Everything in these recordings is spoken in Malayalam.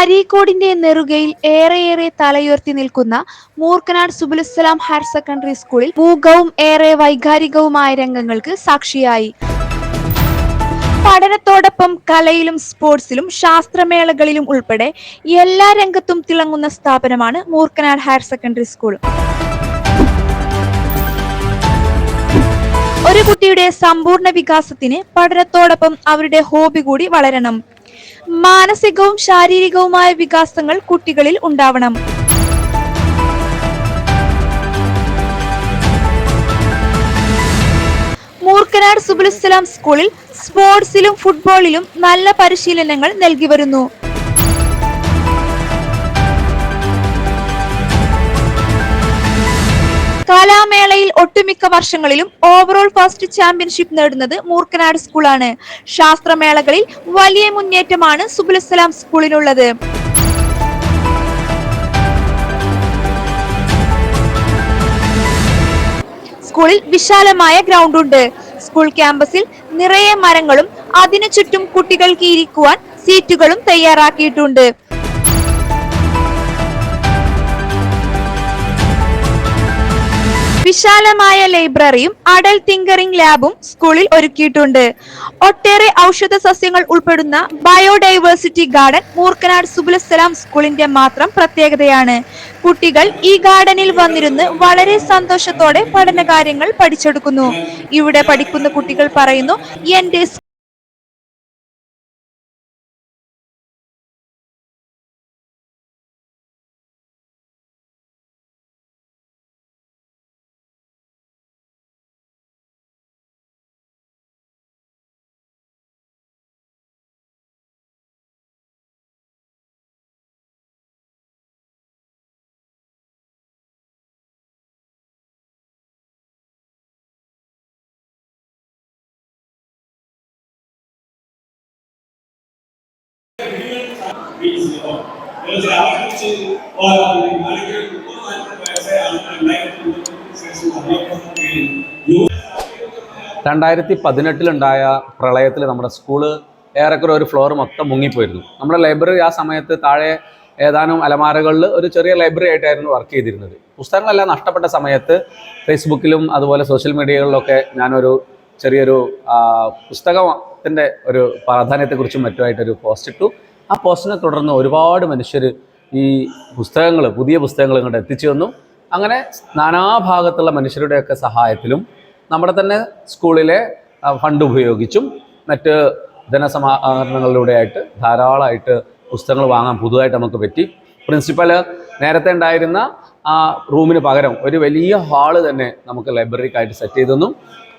അരീക്കോടിന്റെ നെറുകയിൽ ഏറെയേറെ തലയുയർത്തി നിൽക്കുന്ന മൂർക്കനാട് സുബുലുസലാം ഹയർ സെക്കൻഡറി സ്കൂളിൽ മൂകവും ഏറെ വൈകാരികവുമായ രംഗങ്ങൾക്ക് സാക്ഷിയായി. പഠനത്തോടൊപ്പം കലയിലും സ്പോർട്സിലും ശാസ്ത്രമേളകളിലും ഉൾപ്പെടെ എല്ലാ രംഗത്തും തിളങ്ങുന്ന സ്ഥാപനമാണ് മൂർക്കനാട് ഹയർ സെക്കൻഡറി സ്കൂൾ. ഒരു കുട്ടിയുടെ സമ്പൂർണ വികാസത്തിന് പഠനത്തോടൊപ്പം അവരുടെ ഹോബി കൂടി വളരണം. മാനസികവും ശാരീരികവുമായ വികാസങ്ങൾ കുട്ടികളിൽ ഉണ്ടാവണം. മൂർക്കനാട് സുബുലിസ്ലാം സ്കൂളിൽ സ്പോർട്സിലും ഫുട്ബോളിലും നല്ല പരിശീലനങ്ങൾ നൽകി വരുന്നു. കലാമേളയിൽ ഒട്ടുമിക്ക വർഷങ്ങളിലും ഓവറോൾ ഫസ്റ്റ് ചാമ്പ്യൻഷിപ്പ് നേടുന്നത് മൂർക്കനാട് സ്കൂളാണ് ശാസ്ത്രമേളകളിൽ വലിയ മുന്നേറ്റമാണ് സുബുലസ്സലാം സ്കൂളിനുള്ളത് സ്കൂളിൽ വിശാലമായ ഗ്രൗണ്ട് ഉണ്ട്. സ്കൂൾ ക്യാമ്പസിൽ നിറയെ മരങ്ങളും അതിനു ചുറ്റും കുട്ടികൾക്ക് ഇരിക്കുവാൻ സീറ്റുകളും തയ്യാറാക്കിയിട്ടുണ്ട്. വിശാലമായ ലൈബ്രറിയും അടൽ തിങ്കറിംഗ് ലാബും സ്കൂളിൽ ഒരുക്കിയിട്ടുണ്ട്. ഒട്ടേറെ ഔഷധ സസ്യങ്ങൾ ഉൾപ്പെടുന്ന ബയോഡൈവേഴ്സിറ്റി ഗാർഡൻ മൂർക്കനാട് സുബുലസലാം സ്കൂളിന്റെ മാത്രം പ്രത്യേകതയാണ്. കുട്ടികൾ ഈ ഗാർഡനിൽ വന്നിരുന്ന് വളരെ സന്തോഷത്തോടെ പഠനകാര്യങ്ങൾ പഠിച്ചെടുക്കുന്നു. ഇവിടെ പഠിക്കുന്ന കുട്ടികൾ പറയുന്നു എന്റെ രണ്ടായിരത്തി പതിനെട്ടിലുണ്ടായ പ്രളയത്തിൽ നമ്മുടെ സ്കൂൾ ഏറെക്കുറെ ഒരു ഫ്ലോർ മൊത്തം മുങ്ങിപ്പോയിരുന്നു. നമ്മുടെ ലൈബ്രറി ആ സമയത്ത് താഴെ ഏതാനും അലമാരകളിൽ ഒരു ചെറിയ ലൈബ്രറി ആയിട്ടായിരുന്നു വർക്ക് ചെയ്തിരുന്നത്. പുസ്തകങ്ങളെല്ലാം നഷ്ടപ്പെട്ട സമയത്ത് ഫേസ്ബുക്കിലും അതുപോലെ സോഷ്യൽ മീഡിയകളിലൊക്കെ ഞാനൊരു ചെറിയൊരു പുസ്തകത്തിന്റെ ഒരു പ്രാധാന്യത്തെക്കുറിച്ചും മറ്റുമായിട്ടൊരു പോസ്റ്റ് ഇട്ടു. ആ പോസ്റ്റിനെ തുടർന്ന് ഒരുപാട് മനുഷ്യർ ഈ പുസ്തകങ്ങൾ പുതിയ പുസ്തകങ്ങൾ ഇങ്ങോട്ട് എത്തിച്ചു വന്നു അങ്ങനെ നാനാഭാഗത്തുള്ള മനുഷ്യരുടെയൊക്കെ സഹായത്തിലും നമ്മുടെ തന്നെ സ്കൂളിലെ ഫണ്ട് ഉപയോഗിച്ചും മറ്റ് ധനസമാഹരണങ്ങളിലൂടെയായിട്ട് ധാരാളമായിട്ട് പുസ്തകങ്ങൾ വാങ്ങാൻ പുതുതായിട്ട് നമുക്ക് പറ്റി. പ്രിൻസിപ്പൽ നേരത്തെ ഉണ്ടായിരുന്ന ആ റൂമിന് പകരം ഒരു വലിയ ഹാൾ തന്നെ നമുക്ക് ലൈബ്രറിക്കായിട്ട് സെറ്റ് ചെയ്തു തന്നു.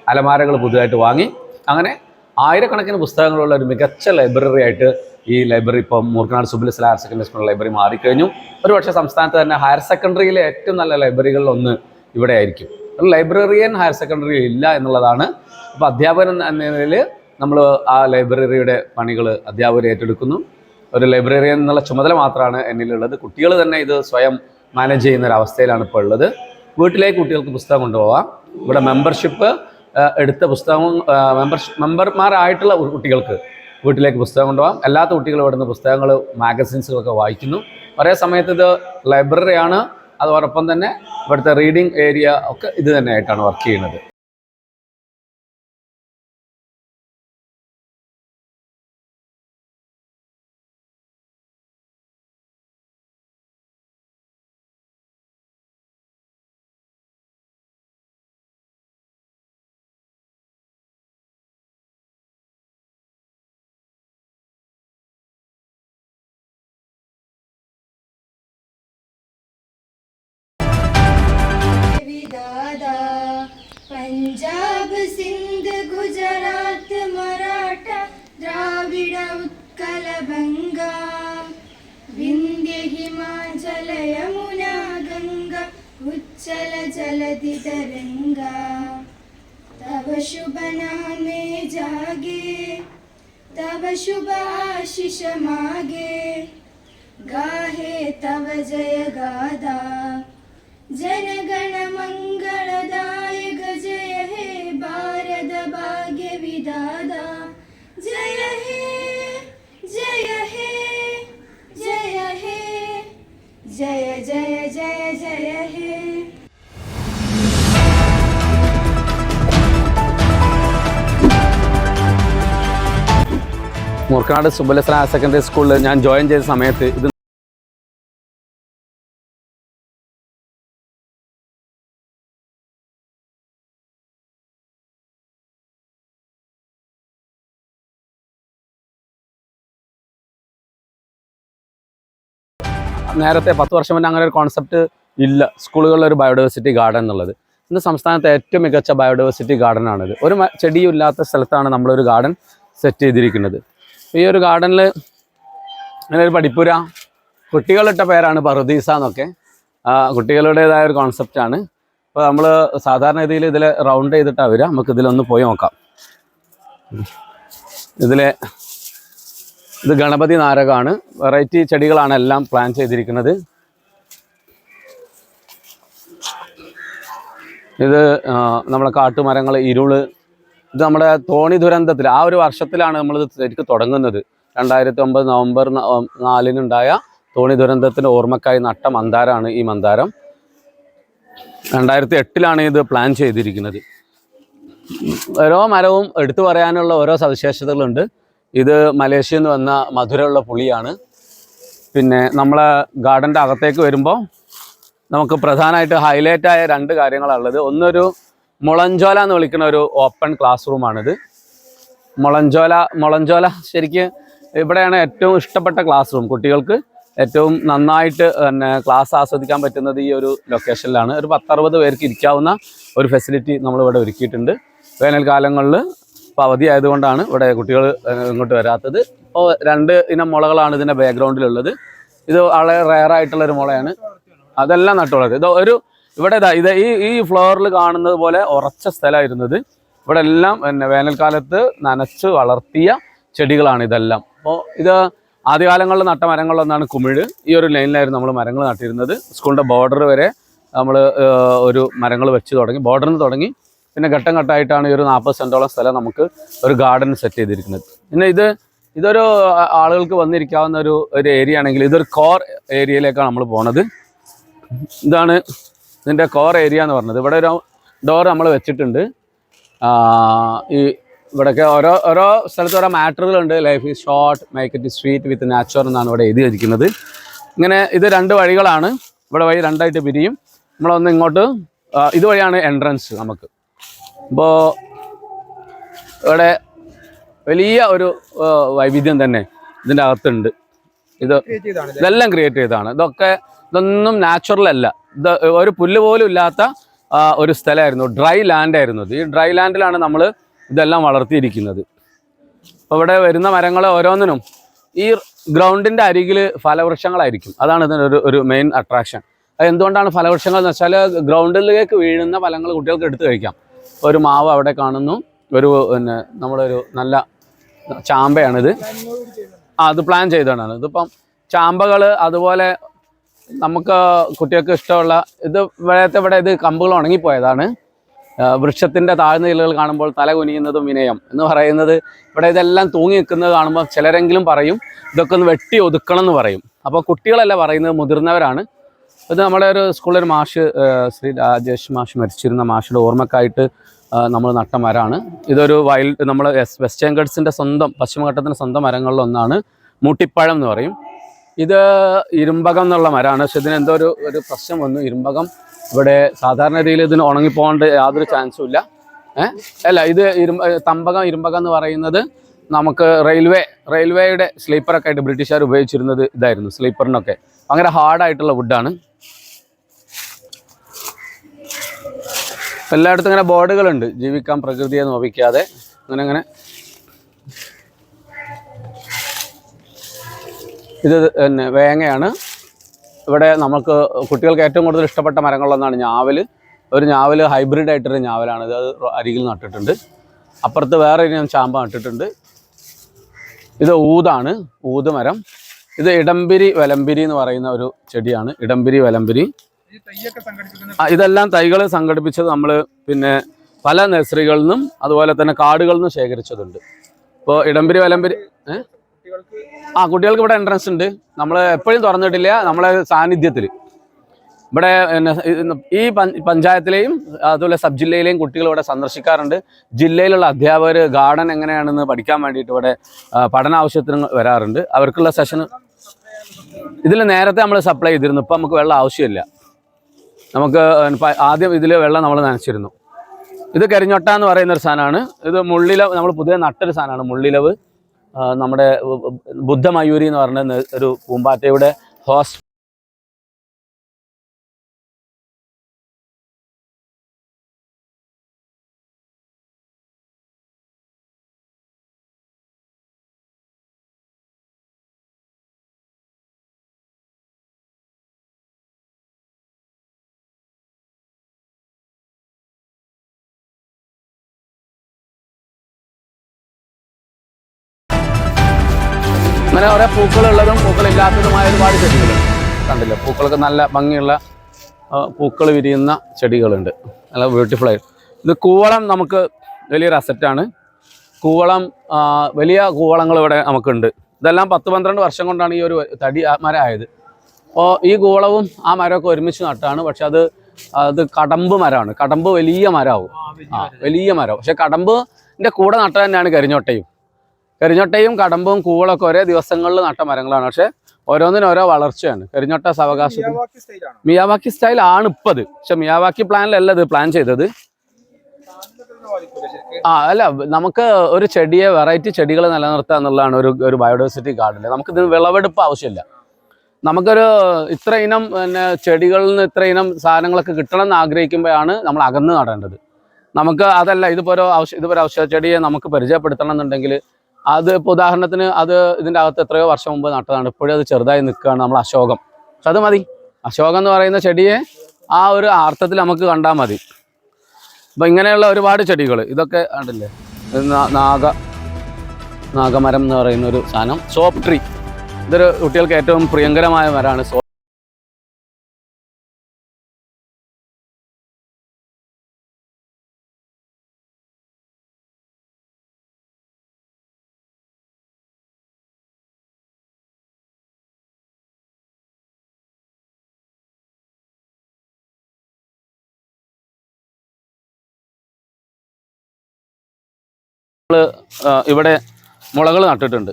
അലമാരകൾ പുതുതായിട്ട് വാങ്ങി. അങ്ങനെ ആയിരക്കണക്കിന് പുസ്തകങ്ങളുള്ള ഒരു മികച്ച ലൈബ്രറി ആയിട്ട് ഈ ലൈബ്രറി ഇപ്പം മൂർക്കനാട് സുബിലിസ് ഹയർ സെക്കൻഡറി സ്കൂൾ ലൈബ്രറി മാറിക്കഴിഞ്ഞു. ഒരു പക്ഷേ സംസ്ഥാനത്ത് തന്നെ ഹയർ സെക്കൻഡറിയിലെ ഏറ്റവും നല്ല ലൈബ്രറികളിൽ ഒന്ന് ഇവിടെ ആയിരിക്കും. ഒരു ലൈബ്രറിയൻ ഹയർ സെക്കൻഡറി ഇല്ല എന്നുള്ളതാണ്. അപ്പോൾ അധ്യാപകൻ എന്ന നിലയിൽ നമ്മൾ ആ ലൈബ്രറിയുടെ പണികൾ അധ്യാപകർ ഏറ്റെടുക്കുന്നു. ഒരു ലൈബ്രറിയൻ എന്നുള്ള ചുമതല മാത്രമാണ് എന്നിലുള്ളത്. കുട്ടികൾ തന്നെ ഇത് സ്വയം മാനേജ് ചെയ്യുന്ന ഒരു അവസ്ഥയിലാണ് ഇപ്പോൾ ഉള്ളത്. വീട്ടിലേക്ക് കുട്ടികൾക്ക് പുസ്തകം കൊണ്ടുപോകാം ഇവിടെ മെമ്പർഷിപ്പ് എടുത്ത പുസ്തകം മെമ്പർഷിപ്പ് മെമ്പർമാരായിട്ടുള്ള കുട്ടികൾക്ക് വീട്ടിലേക്ക് പുസ്തകം കൊണ്ടുപോകാം. അല്ലാത്ത കുട്ടികൾ ഇവിടുന്ന് പുസ്തകങ്ങൾ മാഗസിൻസുകളൊക്കെ വായിക്കുന്നു. ഒരേ സമയത്ത് ഇത് ലൈബ്രറിയാണ് അതോടൊപ്പം തന്നെ ഇവിടുത്തെ റീഡിംഗ് ഏരിയ ഒക്കെ ഇത് തന്നെയായിട്ടാണ് വർക്ക് ചെയ്യുന്നത്. उच्चल जलधि तरङ्गा तव शुभ नामे जागे तव शुभ आशिष मागे। गाहे तव जय गादा जनगण मङ्गलदायक जय हे भारत भाग्य विदादा। जय हे जय हे जय हे, जय जय जय जय हे। മൂർക്കനാട് സുബലസ്ല ഹയർ സെക്കൻഡറി സ്കൂളിൽ ഞാൻ ജോയിൻ ചെയ്ത സമയത്ത് ഇത് നേരത്തെ പത്ത് വർഷം മുന്നേ അങ്ങനെ ഒരു കോൺസെപ്റ്റ് ഇല്ല. സ്കൂളുകളിൽ ഒരു ബയോഡൈവേഴ്സിറ്റി ഗാർഡൻ എന്നുള്ളത്. ഇന്ന് സംസ്ഥാനത്തെ ഏറ്റവും മികച്ച ബയോഡൈവേഴ്സിറ്റി ഗാർഡൻ ആണിത്. ഒരു ചെടിയും ഇല്ലാത്ത സ്ഥലത്താണ് നമ്മളൊരു ഗാർഡൻ സെറ്റ് ചെയ്തിരിക്കുന്നത്. ഈ ഒരു ഗാർഡനിൽ അങ്ങനെ ഒരു പഠിപ്പുര കുട്ടികളിട്ട പേരാണ് പറുദീസ എന്നൊക്കെ. കുട്ടികളുടേതായ ഒരു കോൺസെപ്റ്റാണ് അപ്പോൾ നമ്മൾ സാധാരണ രീതിയിൽ ഇതിൽ റൗണ്ട് ചെയ്തിട്ടാണ് വരിക. നമുക്ക് ഇതിലൊന്ന് പോയി നോക്കാം. ഇതിലെ ഇത് ഗണപതി നാരകമാണ് വെറൈറ്റി ചെടികളാണ് എല്ലാം പ്ലാൻ ചെയ്തിരിക്കുന്നത്. ഇത് നമ്മളെ കാട്ടുമരങ്ങൾ ഇരുൾ ഇത് നമ്മുടെ തോണി ദുരന്തത്തിൽ ആ ഒരു വർഷത്തിലാണ് നമ്മളിത് ശരിക്കും തുടങ്ങുന്നത്. രണ്ടായിരത്തി ഒമ്പത് നവംബർ നാലിനുണ്ടായ തോണി ദുരന്തത്തിന്റെ ഓർമ്മക്കായി നട്ട മന്ദാരമാണ് ഈ മന്ദാരം. രണ്ടായിരത്തി എട്ടിലാണ് ഇത് പ്ലാൻ ചെയ്തിരിക്കുന്നത്. ഓരോ മരവും എടുത്തു പറയാനുള്ള ഓരോ സവിശേഷതകളുണ്ട്. ഇത് മലേഷ്യയിൽ നിന്ന് വന്ന മധുരമുള്ള പുളിയാണ്. പിന്നെ നമ്മളെ ഗാർഡന്റെ അകത്തേക്ക് വരുമ്പോൾ നമുക്ക് പ്രധാനമായിട്ട് ഹൈലൈറ്റായ രണ്ട് കാര്യങ്ങളാണുള്ളത് ഒന്നൊരു മുളഞ്ചോല എന്ന് വിളിക്കുന്ന ഒരു ഓപ്പൺ ക്ലാസ് റൂമാണിത് മുളഞ്ചോല മുളഞ്ചോല ശരിക്ക് ഇവിടെയാണ് ഏറ്റവും ഇഷ്ടപ്പെട്ട ക്ലാസ് റൂം കുട്ടികൾക്ക്. ഏറ്റവും നന്നായിട്ട് പിന്നെ ക്ലാസ് ആസ്വദിക്കാൻ പറ്റുന്നത് ഈ ഒരു ലൊക്കേഷനിലാണ് ഒരു പത്തറുപത് പേർക്ക് ഇരിക്കാവുന്ന ഒരു ഫെസിലിറ്റി നമ്മളിവിടെ ഒരുക്കിയിട്ടുണ്ട്. വേനൽക്കാലങ്ങളിൽ ഇപ്പോൾ അവധി ആയതുകൊണ്ടാണ് ഇവിടെ കുട്ടികൾ ഇങ്ങോട്ട് വരാത്തത്. ഇപ്പോൾ രണ്ട് ഇനം മുളകളാണ് ഇതിന്റെ ബാക്ക്ഗ്രൗണ്ടിലുള്ളത് ഇത് വളരെ ഒരു മുളയാണ്. അതെല്ലാം നട്ടുള്ളത് ഇത് ഒരു ഇവിടെ ഇതാ ഈ ഈ ഫ്ലോറിൽ കാണുന്നത് പോലെ ഉറച്ച സ്ഥലമായിരുന്നത് ഇവിടെ എല്ലാം പിന്നെ വേനൽക്കാലത്ത് നനച്ച് വളർത്തിയ ചെടികളാണ് ഇതെല്ലാം. അപ്പോൾ ഇത് ആദ്യകാലങ്ങളിൽ നട്ട മരങ്ങളിലൊന്നാണ് കുമിഴ്. ഈ ഒരു ലൈനിലായിരുന്നു നമ്മൾ മരങ്ങൾ നട്ടിരുന്നത്. സ്കൂളിന്റെ ബോർഡർ വരെ നമ്മൾ ഒരു മരങ്ങൾ വെച്ച് തുടങ്ങി. ബോർഡറിൽ നിന്ന് തുടങ്ങി. പിന്നെ ഘട്ടം ഘട്ടമായിട്ടാണ് ഈ ഒരു നാൽപ്പത് സെന്റോളം സ്ഥലം നമുക്ക് ഒരു ഗാർഡൻ സെറ്റ് ചെയ്തിരിക്കുന്നത്. പിന്നെ ഇത് ഇതൊരു ആളുകൾക്ക് വന്നിരിക്കാവുന്ന ഒരു ഒരു ഏരിയ ആണെങ്കിൽ ഇതൊരു കോർ ഏരിയയിലേക്കാണ് നമ്മൾ പോണത്. ഇതാണ് ഇതിന്റെ കോർ ഏരിയ എന്ന് പറഞ്ഞത്. ഇവിടെ ഒരു ഡോർ നമ്മൾ വെച്ചിട്ടുണ്ട്. ഈ ഇവിടെയൊക്കെ ഓരോ ഓരോ സ്ഥലത്ത് ഓരോ മാറ്ററുകളുണ്ട് life is short make it sweet with natural എന്നാണ് ഇവിടെ എഴുതി വെച്ചിരിക്കുന്നത്. ഇങ്ങനെ ഇത് രണ്ട് വഴികളാണ്. ഇവിടെ വഴി രണ്ടായിട്ട് പിരിയും. നമ്മളൊന്ന് ഇങ്ങോട്ട് ഇതുവഴിയാണ് എൻട്രൻസ് നമുക്ക്. അപ്പോൾ ഇവിടെ വലിയ ഒരു വൈവിധ്യം തന്നെ ഇതിന്റെ അകത്തുണ്ട്. ഇത് ഇതെല്ലാം ക്രിയേറ്റ് ചെയ്താണ് ഇതൊക്കെ ഇതൊന്നും നാച്ചുറൽ അല്ല. ഇത് ഒരു പുല്ല് പോലും ഇല്ലാത്ത ഒരു സ്ഥലമായിരുന്നു. ഡ്രൈ ലാൻഡ് ആയിരുന്നു ഈ ഡ്രൈ ലാൻഡിലാണ് നമ്മൾ ഇതെല്ലാം വളർത്തിയിരിക്കുന്നത്. അപ്പോൾ ഇവിടെ വരുന്ന മരങ്ങൾ ഓരോന്നിനും ഈ ഗ്രൗണ്ടിന്റെ അരികിൽ ഫലവൃക്ഷങ്ങളായിരിക്കും. അതാണ് ഇതിന്റെ ഒരു ഒരു മെയിൻ അട്രാക്ഷൻ അത് എന്തുകൊണ്ടാണ് ഫലവൃക്ഷങ്ങൾ എന്ന് വെച്ചാൽ ഗ്രൗണ്ടിലേക്ക് വീഴുന്ന ഫലങ്ങൾ കുട്ടികൾക്ക് എടുത്തു കഴിക്കാം. ഒരു മാവ് അവിടെ കാണുന്നു. ഒരു പിന്നെ നമ്മുടെ ഒരു നല്ല ചാമ്പയാണിത്. അത് പ്ലാൻ ചെയ്തതാണ്. ഇതിപ്പം ചാമ്പകൾ അതുപോലെ നമുക്ക് കുട്ടികൾക്ക് ഇഷ്ടമുള്ള ഇത് ഇവിടത്തെ ഇവിടെ ഇത് കമ്പുകൾ ഉണങ്ങിപ്പോയതാണ്. വൃക്ഷത്തിന്റെ താഴ്ന്ന ഇലകൾ കാണുമ്പോൾ തല കുനിയുന്നതും വിനയം എന്ന് പറയുന്നത് ഇവിടെ ഇതെല്ലാം തൂങ്ങി നിൽക്കുന്നത് കാണുമ്പോൾ ചിലരെങ്കിലും പറയും ഇതൊക്കെ ഒന്ന് വെട്ടി ഒതുക്കണം എന്ന് പറയും. അപ്പോൾ കുട്ടികളല്ല പറയുന്നത് മുതിർന്നവരാണ്. ഇത് നമ്മുടെ ഒരു സ്കൂളിൽ മാഷ് ശ്രീ രാജേഷ് മാഷ് മരിച്ചിരുന്ന മാഷിയുടെ ഓർമ്മക്കായിട്ട് നമ്മൾ നട്ട മരമാണ് ഇതൊരു വൈൽഡ് നമ്മൾ വെസ്റ്റേൺ ഗഡ്സിന്റെ സ്വന്തം പശ്ചിമഘട്ടത്തിന്റെ സ്വന്തം മരങ്ങളിലൊന്നാണ് മൂട്ടിപ്പഴം എന്ന് പറയും. ഇത് ഇരുമ്പകം എന്നുള്ള മരമാണ് പക്ഷെ ഇതിന് എന്തോ ഒരു ഒരു പ്രശ്നം വന്നു. ഇരുമ്പകം ഇവിടെ സാധാരണ രീതിയിൽ ഇതിന് ഉണങ്ങിപ്പോകേണ്ട യാതൊരു ചാൻസും ഇല്ല. ഏഹ് അല്ല ഇത് ഇരുമ്പ തമ്പകം ഇരുമ്പകം എന്ന് പറയുന്നത് നമുക്ക് റെയിൽവേ റെയിൽവേയുടെ സ്ലീപ്പറൊക്കെ ആയിട്ട് ബ്രിട്ടീഷുകാർ ഉപയോഗിച്ചിരുന്നത് ഇതായിരുന്നു സ്ലീപ്പറിനൊക്കെ. ഭയങ്കര ഹാർഡായിട്ടുള്ള വുഡാണ് എല്ലായിടത്തും ഇങ്ങനെ ബോർഡുകളുണ്ട്. ജീവിക്കാൻ പ്രകൃതിയെ നോവിക്കാതെ. അങ്ങനെ അങ്ങനെ. ഇത് പിന്നെ വേങ്ങയാണ്. ഇവിടെ നമുക്ക് കുട്ടികൾക്ക് ഏറ്റവും കൂടുതൽ ഇഷ്ടപ്പെട്ട മരങ്ങളൊന്നാണ് ഞാവൽ. ഒരു ഞാവൽ ഹൈബ്രിഡ് ആയിട്ടൊരു ഞാവലാണ്. ഇത് അരികിൽ നട്ടിട്ടുണ്ട്. അപ്പുറത്ത് വേറെ ഞാൻ ചാമ്പ നട്ടിട്ടുണ്ട്. ഇത് ഊതാണ്. ഊത് മരം. ഇത് ഇടംപിരി വലമ്പിരി എന്ന് പറയുന്ന ഒരു ചെടിയാണ്. ഇടംപിരി വലമ്പിരി ഇതെല്ലാം തൈകൾ സംഘടിപ്പിച്ചത് നമ്മൾ പിന്നെ പല നഴ്സറികളിൽ നിന്നും അതുപോലെ തന്നെ കാടുകളിൽ നിന്നും ശേഖരിച്ചതുണ്ട്. ഇപ്പോൾ ഇടംപിരി വലമ്പിരി ഏ? ആ കുട്ടികൾക്ക് ഇവിടെ എൻട്രൻസ് ഉണ്ട്. നമ്മൾ എപ്പോഴും തുറന്നിട്ടില്ല. നമ്മളെ സാന്നിധ്യത്തിൽ ഇവിടെ ഈ പഞ്ചായത്തിലെയും അതുപോലെ സബ് ജില്ലയിലെയും കുട്ടികൾ ഇവിടെ സന്ദർശിക്കാറുണ്ട്. ജില്ലയിലുള്ള അധ്യാപകർ ഗാർഡൻ എങ്ങനെയാണെന്ന് പഠിക്കാൻ വേണ്ടിയിട്ട് ഇവിടെ പഠന ആവശ്യത്തിന് വരാറുണ്ട്. അവർക്കുള്ള സെഷൻ ഇതിൽ നേരത്തെ നമ്മൾ സപ്ലൈ ചെയ്തിരുന്നു. ഇപ്പം നമുക്ക് വെള്ളം ആവശ്യമില്ല. നമുക്ക് ആദ്യം ഇതിൽ വെള്ളം നമ്മൾ നനച്ചിരുന്നു. ഇത് കരിഞ്ഞൊട്ട എന്ന് പറയുന്ന ഒരു സാധനമാണ്. ഇത് മുള്ളിലവ് നമ്മൾ പുതിയ നട്ടൊരു സാധനമാണ് മുള്ളിലവ്. നമ്മുടെ ബുദ്ധമയൂരി എന്ന് പറഞ്ഞ ഒരു പൂമ്പാറ്റയുടെ ഹോസ്റ്റ് അങ്ങനെ കുറെ പൂക്കളുള്ളതും പൂക്കളില്ലാത്തതുമായ ഒരുപാട് ചെടികൾ കണ്ടില്ല? പൂക്കളൊക്കെ നല്ല ഭംഗിയുള്ള പൂക്കൾ വിരിയുന്ന ചെടികളുണ്ട്. നല്ല ബ്യൂട്ടിഫുൾ ആയിട്ട് ഇത് കൂവളം നമുക്ക് വലിയൊരു അസറ്റാണ് കൂവളം വലിയ കൂവളങ്ങൾ ഇവിടെ നമുക്കുണ്ട്. ഇതെല്ലാം പത്ത് പന്ത്രണ്ട് വർഷം കൊണ്ടാണ് ഈ ഒരു തടി ആ മരം ആയത് അപ്പോൾ ഈ കൂവളവും ആ മരമൊക്കെ ഒരുമിച്ച് നട്ടാണ്. പക്ഷെ അത് അത് കടമ്പ് മരമാണ്. കടമ്പ് വലിയ മരമാവും. ആ വലിയ മരം. പക്ഷെ കടമ്പിന്റെ കൂടെ നട്ട തന്നെയാണ് കരിഞ്ഞോട്ടയും. കരിഞ്ഞൊട്ടയും കടമ്പും കൂവളൊക്കെ ഒരേ ദിവസങ്ങളിൽ നട്ട മരങ്ങളാണ്. പക്ഷെ ഓരോന്നിനും ഓരോ വളർച്ചയാണ്. കരിഞ്ഞൊട്ട സാവകാശത്തിൽ മിയാവാക്കി സ്റ്റൈൽ ആണ് ഇപ്പത്. പക്ഷെ മിയാവാക്കി പ്ലാനിലല്ല ഇത് പ്ലാൻ ചെയ്തത്. ആ അല്ല നമുക്ക് ഒരു ചെടിയെ വെറൈറ്റി ചെടികൾ നിലനിർത്തുക എന്നുള്ളതാണ് ഒരു ഒരു ബയോഡൈവേഴ്സിറ്റി ഗാർഡനിൽ നമുക്ക് ഇത് വിളവെടുപ്പ് ആവശ്യമില്ല. നമുക്കൊരു ഇത്ര ഇനം പിന്നെ ചെടികളിൽ നിന്ന് ഇത്ര ഇനം സാധനങ്ങളൊക്കെ കിട്ടണം എന്ന് ആഗ്രഹിക്കുമ്പോഴാണ് നമ്മൾ അകന്ന് നടേണ്ടത്. നമുക്ക് അതല്ല ഇതിപ്പോൾ ഒരു ഔഷ ഇതിപ്പോൾ ഒരു ഔഷധ ചെടിയെ നമുക്ക് പരിചയപ്പെടുത്തണം എന്നുണ്ടെങ്കിൽ അത് ഇപ്പോൾ ഉദാഹരണത്തിന് അത് ഇതിന്റെ അകത്ത് എത്രയോ വർഷം മുമ്പ് നട്ടതാണ്. ഇപ്പോഴും അത് ചെറുതായി നിൽക്കുകയാണ് നമ്മൾ അശോകം. പക്ഷെ അത് മതി. അശോകം എന്ന് പറയുന്ന ചെടിയെ ആ ഒരു അർത്ഥത്തിൽ നമുക്ക് കണ്ടാൽ മതി. അപ്പം ഇങ്ങനെയുള്ള ഒരുപാട് ചെടികൾ ഇതൊക്കെ ഉണ്ടല്ലേ നാഗ നാഗമരം എന്ന് പറയുന്ന ഒരു സാധനം. Soap tree. ഇതൊരു കുട്ടികൾക്ക് ഏറ്റവും പ്രിയങ്കരമായ മരമാണ്. സോപ്പ് ഇവിടെ മുളകൾ നട്ടിട്ടുണ്ട്.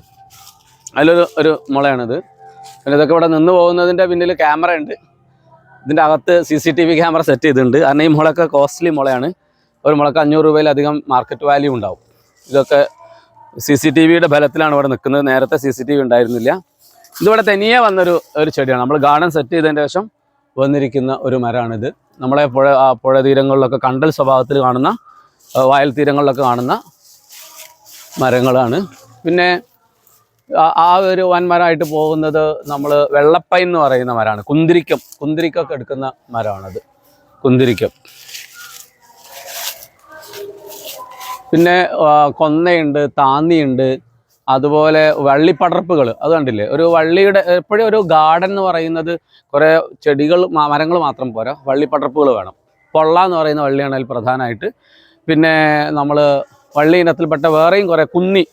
അതിലൊരു ഒരു മുളയാണിത്. പിന്നെ ഇതൊക്കെ ഇവിടെ നിന്ന് പോകുന്നതിന്റെ പിന്നിൽ ക്യാമറ ഉണ്ട്. ഇതിന്റെ അകത്ത് C C T V camera set ചെയ്തിട്ടുണ്ട്. കാരണം ഈ മുളയൊക്കെ കോസ്റ്റ്ലി മുളയാണ്. ഒരു മുളക്ക് അഞ്ഞൂറ് രൂപയിലധികം മാർക്കറ്റ് വാല്യൂ ഉണ്ടാവും. ഇതൊക്കെ സി സി ടി വിയുടെ ബലത്തിലാണ് ഇവിടെ നിൽക്കുന്നത്. നേരത്തെ സി സി ടി വി ഉണ്ടായിരുന്നില്ല. ഇതിവിടെ തനിയെ വന്നൊരു ഒരു ചെടിയാണ്. നമ്മൾ ഗാർഡൻ സെറ്റ് ചെയ്തതിന്റെ ശേഷം വന്നിരിക്കുന്ന ഒരു മരമാണിത്. നമ്മളെ പുഴ പുഴ തീരങ്ങളിലൊക്കെ കണ്ടൽ സ്വഭാവത്തിൽ കാണുന്ന വയൽ തീരങ്ങളിലൊക്കെ കാണുന്ന മരങ്ങളാണ്. പിന്നെ ആ- ഒരു വൻമരമായിട്ട് പോകുന്നത് നമ്മൾ വെള്ളപ്പൈ എന്ന് പറയുന്ന മരമാണ്. കുന്തിരിക്കം. കുന്തിരിക്കൊക്കെ എടുക്കുന്ന മരമാണത്. കുന്തിരിക്കം. പിന്നെ കൊന്നയുണ്ട് താന്നിയുണ്ട് അതുപോലെ വള്ളിപ്പടർപ്പുകൾ അത് കണ്ടില്ലേ? ഒരു വള്ളിയുടെ എപ്പോഴും ഒരു ഗാർഡൻ എന്ന് പറയുന്നത് കുറേ ചെടികൾ മരങ്ങൾ മാത്രം പോരാ. വള്ളിപ്പടർപ്പുകൾ വേണം. പൊള്ള എന്ന് പറയുന്ന വള്ളിയാണ് അതിൽ പ്രധാനമായിട്ട്. പിന്നെ നമ്മൾ വള്ളി ഇനത്തിൽപ്പെട്ട വേറെയും കുറേ കുന്നി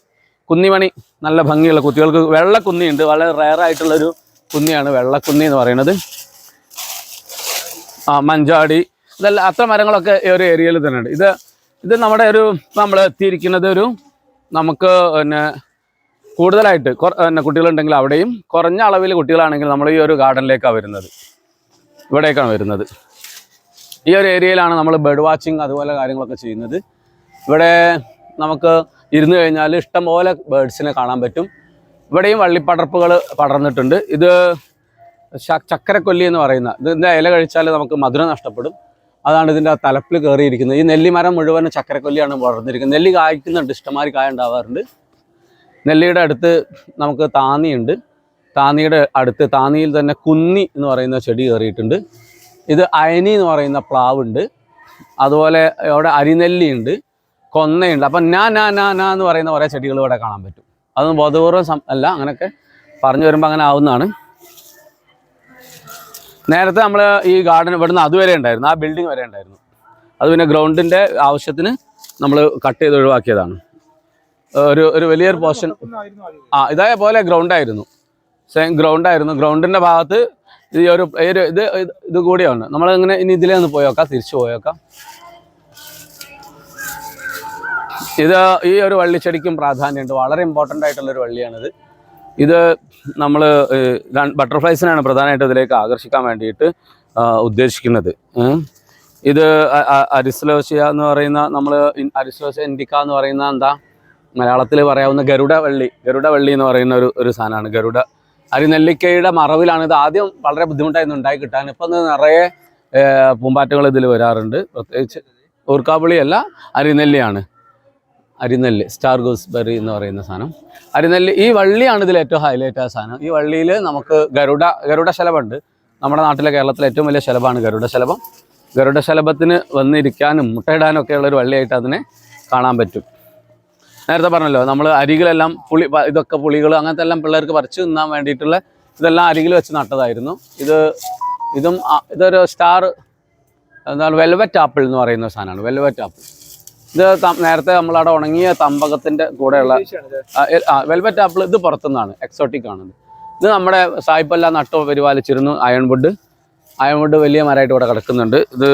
കുന്നിമണി നല്ല ഭംഗിയുള്ള കുത്തികൾക്ക് വെള്ളക്കുന്നിയുണ്ട് വളരെ റയർ ആയിട്ടുള്ളൊരു കുന്നിയാണ് വെള്ളക്കുന്നി എന്ന് പറയുന്നത്. ആ മഞ്ചാടി ഇതെല്ലാം അത്ര മരങ്ങളൊക്കെ ഒരു ഏരിയയിൽ തന്നെ ഉണ്ട് ഇത് ഇത് നമ്മുടെ ഒരു നമ്മൾ എത്തിയിരിക്കുന്നത് ഒരു നമുക്ക് പിന്നെ കൂടുതലായിട്ട് പിന്നെ കുട്ടികളുണ്ടെങ്കിൽ അവിടെയും കുറഞ്ഞ അളവിൽ കുട്ടികളാണെങ്കിൽ നമ്മൾ ഈ ഒരു ഗാർഡനിലേക്കാണ് വരുന്നത്. ഇവിടേക്കാണ് വരുന്നത്. ഈ ഒരു ഏരിയയിലാണ് നമ്മൾ ബേർഡ് വാച്ചിങ് അതുപോലെ കാര്യങ്ങളൊക്കെ ചെയ്യുന്നത്. ഇവിടെ നമുക്ക് ഇരുന്ന് കഴിഞ്ഞാൽ ഇഷ്ടംപോലെ ബേഡ്സിനെ കാണാൻ പറ്റും. ഇവിടെയും വള്ളിപ്പടർപ്പുകൾ പടർന്നിട്ടുണ്ട്. ഇത് ചക്കരക്കൊല്ലി എന്ന് പറയുന്ന ഇതിന്റെ ഇല കഴിച്ചാൽ നമുക്ക് മധുരം നഷ്ടപ്പെടും. അതാണ് ഇതിന്റെ തലപ്പിൽ കയറിയിരിക്കുന്നത്. ഈ നെല്ലിമരം മുഴുവൻ ചക്കരക്കൊല്ലിയാണ് വളർന്നിരിക്കുന്നത്. നെല്ലി കായ്ക്കുന്നുണ്ട് ഇഷ്ടമായി കായ ഉണ്ടാവാറുണ്ട്. നെല്ലിയുടെ അടുത്ത് നമുക്ക് താന്നിയുണ്ട്. താന്നിയുടെ അടുത്ത് താന്നിയിൽ തന്നെ കുന്നി എന്ന് പറയുന്ന ചെടി കയറിയിട്ടുണ്ട്. ഇത് അയനി എന്ന് പറയുന്ന പ്ലാവുണ്ട്. അതുപോലെ അവിടെ അരിനെല്ലിയുണ്ട്. കൊന്നയുണ്ട്. അപ്പം ഞാൻ നാ നാ നാ എന്ന് പറയുന്ന കുറേ ചെടികൾ ഇവിടെ കാണാൻ പറ്റും. അതൊന്നും ബോധപൂർവം അല്ല അങ്ങനെയൊക്കെ പറഞ്ഞു വരുമ്പോൾ അങ്ങനെ ആവുന്നതാണ്. നേരത്തെ നമ്മൾ ഈ ഗാർഡൻ ഇവിടുന്ന് അതുവരെ ഉണ്ടായിരുന്നു. ആ ബിൽഡിംഗ് വരെ ഉണ്ടായിരുന്നു. അത് പിന്നെ ഗ്രൗണ്ടിന്റെ ആവശ്യത്തിന് നമ്മൾ കട്ട് ചെയ്ത് ഒഴിവാക്കിയതാണ്. ഒരു ഒരു വലിയൊരു പോർഷൻ ആ ഇതേപോലെ ഗ്രൗണ്ടായിരുന്നു സെയിം ഗ്രൗണ്ടായിരുന്നു ഗ്രൗണ്ടിന്റെ ഭാഗത്ത് ഈ ഒരു ഇത് ഇത് കൂടിയാണ്. നമ്മളിങ്ങനെ ഇനി ഇതിലേ ഒന്ന് പോയോക്കാം തിരിച്ചു പോയോക്കാം ഇത് ഈ ഒരു വള്ളിച്ചെടിക്കും പ്രാധാന്യമുണ്ട്. വളരെ ഇമ്പോർട്ടന്റ് ആയിട്ടുള്ള ഒരു വള്ളിയാണിത്. ഇത് നമ്മൾ ബട്ടർഫ്ലൈസിനാണ് പ്രധാനമായിട്ട് ഇതിലേക്ക് ആകർഷിക്കാൻ വേണ്ടിയിട്ട് ഉദ്ദേശിക്കുന്നത്. ഇത് അരിസ്ലോസിയ എന്ന് പറയുന്ന നമ്മൾ അരിസ്ലോസിയ ഇൻഡിക്ക എന്ന് പറയുന്ന എന്താ? മലയാളത്തിൽ പറയാവുന്ന ഗരുഡ വള്ളി. ഗരുഡ വള്ളി എന്ന് പറയുന്ന ഒരു ഒരു സാധനമാണ്. ഗരുഡ അരിനെല്ലിക്കയുടെ മറവിലാണ് ഇത് ആദ്യം വളരെ ബുദ്ധിമുട്ടായിരുന്നു ഉണ്ടായി കിട്ടാൻ. ഇപ്പം നിറയെ പൂമ്പാറ്റകൾ ഇതിൽ വരാറുണ്ട്. പ്രത്യേകിച്ച് ഊർക്കാപ്പുളിയല്ല അരിനെല്ലിയാണ്. അരിനെല്ല് സ്റ്റാർ ഗോസ് ബെറി എന്ന് പറയുന്ന സാധനം. അരിനെല്ല് ഈ വള്ളിയാണ് ഇതിൽ ഏറ്റവും ഹൈലൈറ്റ് ആയ സാധനം. ഈ വള്ളിയിൽ നമുക്ക് ഗരുഡ ഗരുഡ ശലഭമുണ്ട്. നമ്മുടെ നാട്ടിലെ കേരളത്തിലെ ഏറ്റവും വലിയ ശലഭമാണ് ഗരുഡ ശലഭം. ഗരുഡ ശലഭത്തിന് വന്നിരിക്കാനും മുട്ടയിടാനും ഒക്കെ ഉള്ള ഒരു വള്ളിയായിട്ട് അതിനെ കാണാൻ പറ്റും. നേരത്തെ പറഞ്ഞല്ലോ നമ്മൾ അരികളെല്ലാം പുളി ഇതൊക്കെ പുളികൾ അങ്ങനത്തെ എല്ലാം പിള്ളേർക്ക് പറിച്ചു തിന്നാൻ വേണ്ടിയിട്ടുള്ള ഇതെല്ലാം അരികിൽ വെച്ച് നട്ടതായിരുന്നു. ഇത് ഇതും ഇതൊരു സ്റ്റാർ എന്താണ് വെൽവെറ്റ് ആപ്പിൾ എന്ന് പറയുന്ന സാധനമാണ്. വെൽവെറ്റ് ആപ്പിൾ ഇത് നേരത്തെ നമ്മളവിടെ ഉണങ്ങിയ തമ്പകത്തിന്റെ കൂടെയുള്ള വെൽവെറ്റ് ആപ്പിൾ ഇത് പുറത്തുനിന്നാണ് എക്സോട്ടിക് ആണ് ഇത് നമ്മുടെ സായിപ്പല്ല നട്ടോ പരിപാലിച്ചിരുന്നു അയൺവുഡ്. അയൺവുഡ് വലിയ മരമായിട്ട് ഇവിടെ കിടക്കുന്നുണ്ട്. ഇത്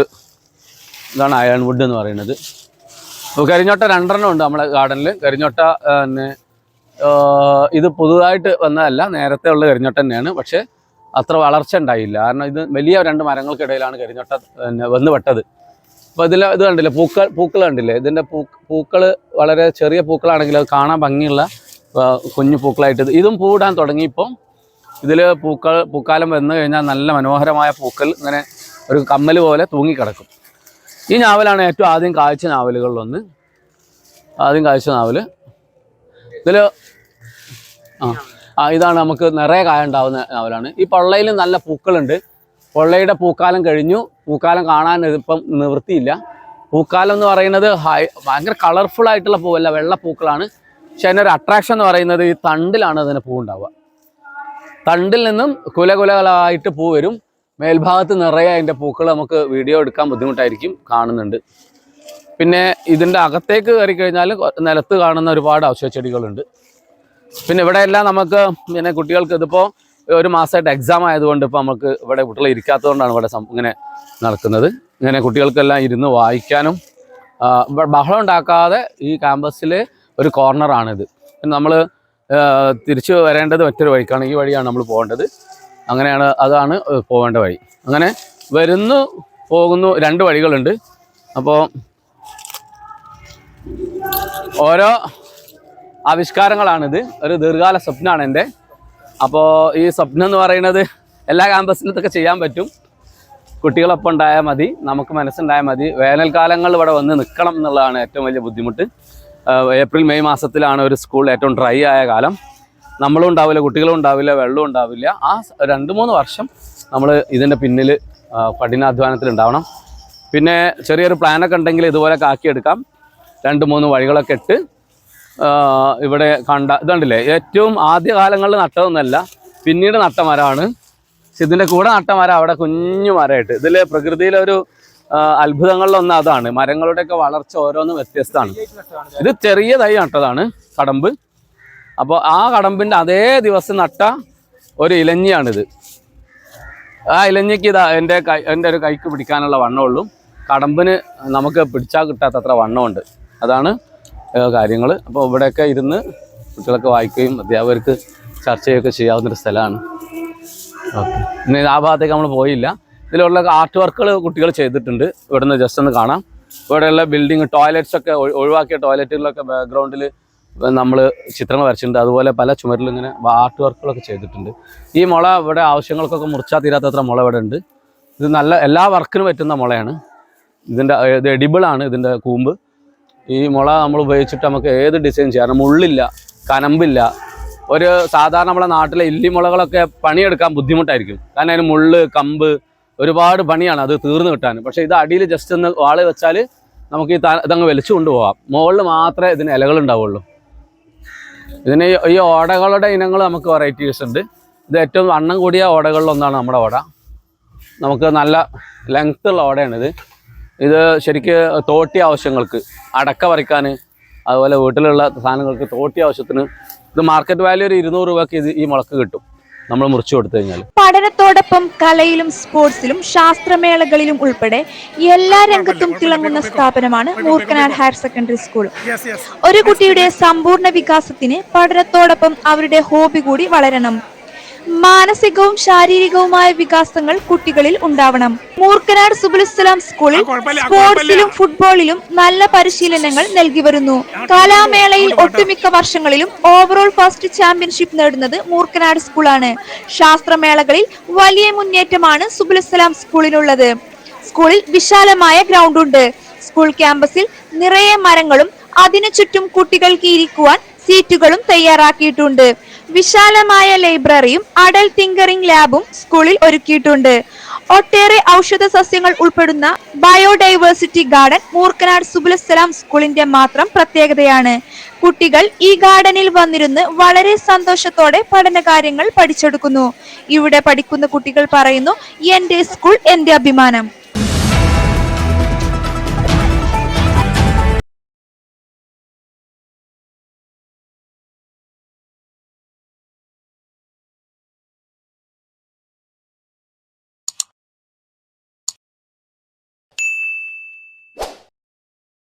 ഇതാണ് അയൺവുഡ് എന്ന് പറയുന്നത്. അപ്പോൾ കരിഞ്ഞോട്ട രണ്ടെണ്ണം ഉണ്ട് നമ്മുടെ ഗാർഡനിൽ കരിഞ്ഞോട്ട പിന്നെ ഇത് പുതുതായിട്ട് വന്നതല്ല നേരത്തെ ഉള്ള കരിഞ്ഞോട്ട തന്നെയാണ്. പക്ഷേ അത്ര വളർച്ച ഉണ്ടായില്ല. കാരണം ഇത് വലിയ രണ്ട് മരങ്ങൾക്കിടയിലാണ് കരിഞ്ഞോട്ട പിന്നെ വന്ന് പെട്ടത് അപ്പോൾ ഇതിൽ ഇത് കണ്ടില്ലേ പൂക്കൾ പൂക്കൾ കണ്ടില്ലേ? ഇതിന്റെ പൂ പൂക്കൾ വളരെ ചെറിയ പൂക്കളാണെങ്കിൽ അത് കാണാൻ ഭംഗിയുള്ള കുഞ്ഞു പൂക്കളായിട്ട് ഇത് പൂവിടാൻ തുടങ്ങിയപ്പോൾ ഇതിൽ പൂക്കൾ പൂക്കാലം വന്നു കഴിഞ്ഞാൽ നല്ല മനോഹരമായ പൂക്കൾ ഇങ്ങനെ ഒരു കമ്മൽ പോലെ തൂങ്ങിക്കിടക്കും. ഈ നാവലാണ് ഏറ്റവും ആദ്യം കാഴ്ച നാവലുകളിലൊന്ന്. ആദ്യം കാഴ്ച നാവൽ ഇതിൽ ആ ആ ഇതാണ് നമുക്ക് നിറയെ കായ ഉണ്ടാവുന്ന നാവലാണ്. ഈ പൊള്ളയിൽ നല്ല പൂക്കളുണ്ട്. പൊള്ളയുടെ പൂക്കാലം കഴിഞ്ഞു. പൂക്കാലം കാണാൻ ഇപ്പം നിവൃത്തിയില്ല. പൂക്കാലം എന്ന് പറയുന്നത് ഹൈ ഭയങ്കര കളർഫുൾ ആയിട്ടുള്ള പൂവല്ല വെള്ള പൂക്കളാണ്. പക്ഷെ അതിനൊരു അട്രാക്ഷൻ എന്ന് പറയുന്നത് ഈ തണ്ടിലാണ് അതിന് പൂ ഉണ്ടാവുക തണ്ടിൽ നിന്നും കുലകുലകളായിട്ട് പൂ വരും. മേൽഭാഗത്ത് നിറയെ അതിന്റെ പൂക്കൾ നമുക്ക് വീഡിയോ എടുക്കാൻ ബുദ്ധിമുട്ടായിരിക്കും കാണുന്നുണ്ട്. പിന്നെ ഇതിന്റെ അകത്തേക്ക് കയറി കഴിഞ്ഞാൽ നിലത്ത് കാണുന്ന ഒരുപാട് ഔഷധ ചെടികളുണ്ട് പിന്നെ ഇവിടെയെല്ലാം നമുക്ക് പിന്നെ കുട്ടികൾക്ക് ഇതിപ്പോൾ ഒരു മാസമായിട്ട് എക്സാം ആയതുകൊണ്ട് ഇപ്പോൾ നമുക്ക് ഇവിടെ കുട്ടികൾ ഇരിക്കാത്തതുകൊണ്ടാണ് ഇവിടെ ഇങ്ങനെ നടക്കുന്നത്. ഇങ്ങനെ കുട്ടികൾക്കെല്ലാം ഇരുന്ന് വായിക്കാനും ബഹളം ഉണ്ടാക്കാതെ ഈ ക്യാമ്പസിൽ ഒരു കോർണറാണിത് നമ്മൾ തിരിച്ചു വരേണ്ടത് മറ്റൊരു വഴിക്കാണ്. ഈ വഴിയാണ് നമ്മൾ പോകേണ്ടത്. അങ്ങനെയാണ് അതാണ് പോകേണ്ട വഴി. അങ്ങനെ വരുന്നു പോകുന്നു രണ്ട് വഴികളുണ്ട്. അപ്പോൾ ഓരോ ആവിഷ്കാരങ്ങളാണിത്. ഒരു ദീർഘകാല സ്വപ്നമാണ് എന്റെ. അപ്പോൾ ഈ സ്വപ്നം എന്ന് പറയുന്നത് എല്ലാ ക്യാമ്പസിലും ഇതൊക്കെ ചെയ്യാൻ പറ്റും. കുട്ടികളൊപ്പം ഉണ്ടായാൽ മതി നമുക്ക് മനസ്സുണ്ടായാൽ മതി. വേനൽക്കാലങ്ങളിൽ ഇവിടെ വന്ന് നിൽക്കണം എന്നുള്ളതാണ് ഏറ്റവും വലിയ ബുദ്ധിമുട്ട്. ഏപ്രിൽ മെയ് മാസത്തിലാണ് ഒരു സ്കൂൾ ഏറ്റവും ഡ്രൈ ആയ കാലം. നമ്മളും ഉണ്ടാവില്ല കുട്ടികളും ഉണ്ടാവില്ല വെള്ളവും ഉണ്ടാവില്ല. ആ രണ്ട് മൂന്ന് വർഷം നമ്മൾ ഇതിന്റെ പിന്നിൽ കഠിനാധ്വാനത്തിൽ ഉണ്ടാവണം. പിന്നെ ചെറിയൊരു പ്ലാനൊക്കെ ഉണ്ടെങ്കിൽ ഇതുപോലെ കാക്കിയെടുക്കാം. രണ്ട് മൂന്ന് വഴികളൊക്കെ ഇട്ട് ഇവിടെ കണ്ട ഇതുണ്ടല്ലേ? ഏറ്റവും ആദ്യ കാലങ്ങളിൽ നട്ടതൊന്നല്ല പിന്നീട് നട്ട മരമാണ്. പക്ഷെ ഇതിന്റെ കൂടെ നട്ട മരം അവിടെ കുഞ്ഞു മരമായിട്ട്. ഇതിൽ പ്രകൃതിയിലെ ഒരു ആ, അത്ഭുതങ്ങളിലൊന്ന് അതാണ്. മരങ്ങളുടെയൊക്കെ വളർച്ച ഓരോന്നും വ്യത്യസ്തമാണ്. ഇത് ചെറിയ തൈ നട്ടതാണ് കടമ്പ്. അപ്പോൾ ആ കടമ്പിന്റെ അതേ ദിവസം നട്ട ഒരു ഇലഞ്ഞിയാണിത്. ആ ഇലഞ്ഞിക്ക് ഇതാ എന്റെ കൈ എന്റെ ഒരു കൈക്ക് പിടിക്കാനുള്ള വണ്ണമുള്ളൂ കടമ്പിന് നമുക്ക് പിടിച്ചാൽ കിട്ടാത്തത്ര വണ്ണമുണ്ട്. അതാണ് കാര്യങ്ങൾ അപ്പോൾ ഇവിടെയൊക്കെ ഇരുന്ന് കുട്ടികളൊക്കെ വായിക്കുകയും അധ്യാപകർക്ക് ചർച്ച ചെയ്യുകയൊക്കെ ചെയ്യാവുന്നൊരു സ്ഥലമാണ്. പിന്നെ ആ ഭാഗത്തേക്ക് നമ്മൾ പോയില്ല. ഇതിലുള്ള ആർട്ട് വർക്കുകൾ കുട്ടികൾ ചെയ്തിട്ടുണ്ട്. ഇവിടെ നിന്ന് ജസ്റ്റ് ഒന്ന് കാണാം. ഇവിടെയുള്ള ബിൽഡിങ് ടോയ്ലറ്റ്സ് ഒക്കെ ഒഴി- ഒഴിവാക്കിയ ടോയ്ലറ്റുകളിലൊക്കെ ബാക്ക്ഗ്രൗണ്ടിൽ നമ്മൾ ചിത്രങ്ങൾ വരച്ചിട്ടുണ്ട്. അതുപോലെ പല ചുമരിലും ഇങ്ങനെ ആർട്ട് വർക്കുകളൊക്കെ ചെയ്തിട്ടുണ്ട്. ഈ മുള ഇവിടെ ആവശ്യങ്ങൾക്കൊക്കെ മുറിച്ചാൽ തീരാത്തത്ര മുള ഇവിടെ ഉണ്ട്. ഇത് നല്ല എല്ലാ വർക്കിനും പറ്റുന്ന മുളയാണ്. ഇതിന്റെ ഇത് എഡിബിളാണ് ഇതിന്റെ കൂമ്പ്. ഈ മുള നമ്മൾ ഉപയോഗിച്ചിട്ട് നമുക്ക് ഏത് ഡിസൈൻ ചെയ്യാം? മുള്ളില്ല കനമ്പില്ല. ഒരു സാധാരണ നമ്മളെ നാട്ടിലെ ഇല്ലിമുളകളൊക്കെ പണിയെടുക്കാൻ ബുദ്ധിമുട്ടായിരിക്കും. കാരണം അതിന് മുള്ള് കമ്പ് ഒരുപാട് പണിയാണ് അത് തീർന്നു കിട്ടാൻ. പക്ഷേ ഇത് അടിയിൽ ജസ്റ്റ് ഒന്ന് വാൾ വെച്ചാൽ നമുക്ക് ഈ ഇതങ്ങ് വലിച്ചു കൊണ്ടുപോകാം മുകളിൽ മാത്രമേ ഇതിന് ഇലകൾ ഉണ്ടാവുള്ളൂ. ഇതിന് ഈ- ഓടകളുടെ ഇനങ്ങൾ നമുക്ക് വെറൈറ്റീസ് ഉണ്ട്. ഇത് ഏറ്റവും വണ്ണം കൂടിയ ഓടകളിലൊന്നാണ് നമ്മുടെ ഓട. നമുക്ക് നല്ല ലെങ്ത് ഉള്ള ഓടയാണിത്. ഇത് ശരിക്ക് തോട്ടി ആവശ്യങ്ങൾക്ക് അടക്ക പറിക്കാൻ അതുപോലെ വീട്ടിലുള്ള സാധനങ്ങൾക്ക് തോട്ടി ആവശ്യത്തിന് ഇത് മാർക്കറ്റ് വാല്യൂ ഒരു ഇരുന്നൂറ് രൂപയ്ക്ക് ഇത് ഈ മുളക്ക് കിട്ടും. നമ്മൾ മുറിച്ചു കൊടുത്തു കഴിഞ്ഞാൽ പഠനത്തോടൊപ്പം കലയിലും സ്പോർട്സിലും ശാസ്ത്രമേളകളിലും ഉൾപ്പെടെ എല്ലാ രംഗത്തും തിളങ്ങുന്ന സ്ഥാപനമാണ് മൂർക്കനാട് ഹയർ സെക്കൻഡറി സ്കൂൾ ഒരു കുട്ടിയുടെ സമ്പൂർണ വികാസത്തിന് പഠനത്തോടൊപ്പം അവരുടെ ഹോബി കൂടി വളരണം. മാനസികവും ശാരീരികവുമായ വികാസങ്ങൾ കുട്ടികളിൽ ഉണ്ടാവണം. മൂർക്കനാട് സുബുലിസ്ലാം സ്കൂളിൽ സ്പോർട്സിലും ഫുട്ബോളിലും നല്ല പരിശീലനങ്ങൾ നൽകി വരുന്നു. കലാമേളയിൽ ഒട്ടുമിക്ക വർഷങ്ങളിലും ഓവറോൾ ഫസ്റ്റ് ചാമ്പ്യൻഷിപ്പ് നേടുന്നത് മൂർക്കനാട് സ്കൂളാണ്. ശാസ്ത്രമേളകളിൽ വലിയ മുന്നേറ്റമാണ് സുബുലിസ്ലാം സ്കൂളിനുള്ളത് സ്കൂളിൽ വിശാലമായ ഗ്രൗണ്ട് ഉണ്ട്. സ്കൂൾ ക്യാമ്പസിൽ നിറയെ മരങ്ങളും അതിനു ചുറ്റും കുട്ടികൾക്ക് ഇരിക്കുവാൻ സീറ്റുകളും തയ്യാറാക്കിയിട്ടുണ്ട്. വിശാലമായ ലൈബ്രറിയും അടൽ തിങ്കറിംഗ് ലാബും സ്കൂളിൽ ഒരുക്കിയിട്ടുണ്ട്. ഒട്ടേറെ ഔഷധ സസ്യങ്ങൾ ഉൾപ്പെടുന്ന ബയോഡൈവേഴ്സിറ്റി ഗാർഡൻ മൂർക്കനാട് സുബുലസ്സലാം സ്കൂളിന്റെ മാത്രം പ്രത്യേകതയാണ്. കുട്ടികൾ ഈ ഗാർഡനിൽ വന്നിരുന്ന് വളരെ സന്തോഷത്തോടെ പഠനകാര്യങ്ങൾ പഠിച്ചെടുക്കുന്നു. ഇവിടെ പഠിക്കുന്ന കുട്ടികൾ പറയുന്നു എന്റെ സ്കൂൾ എന്റെ അഭിമാനം.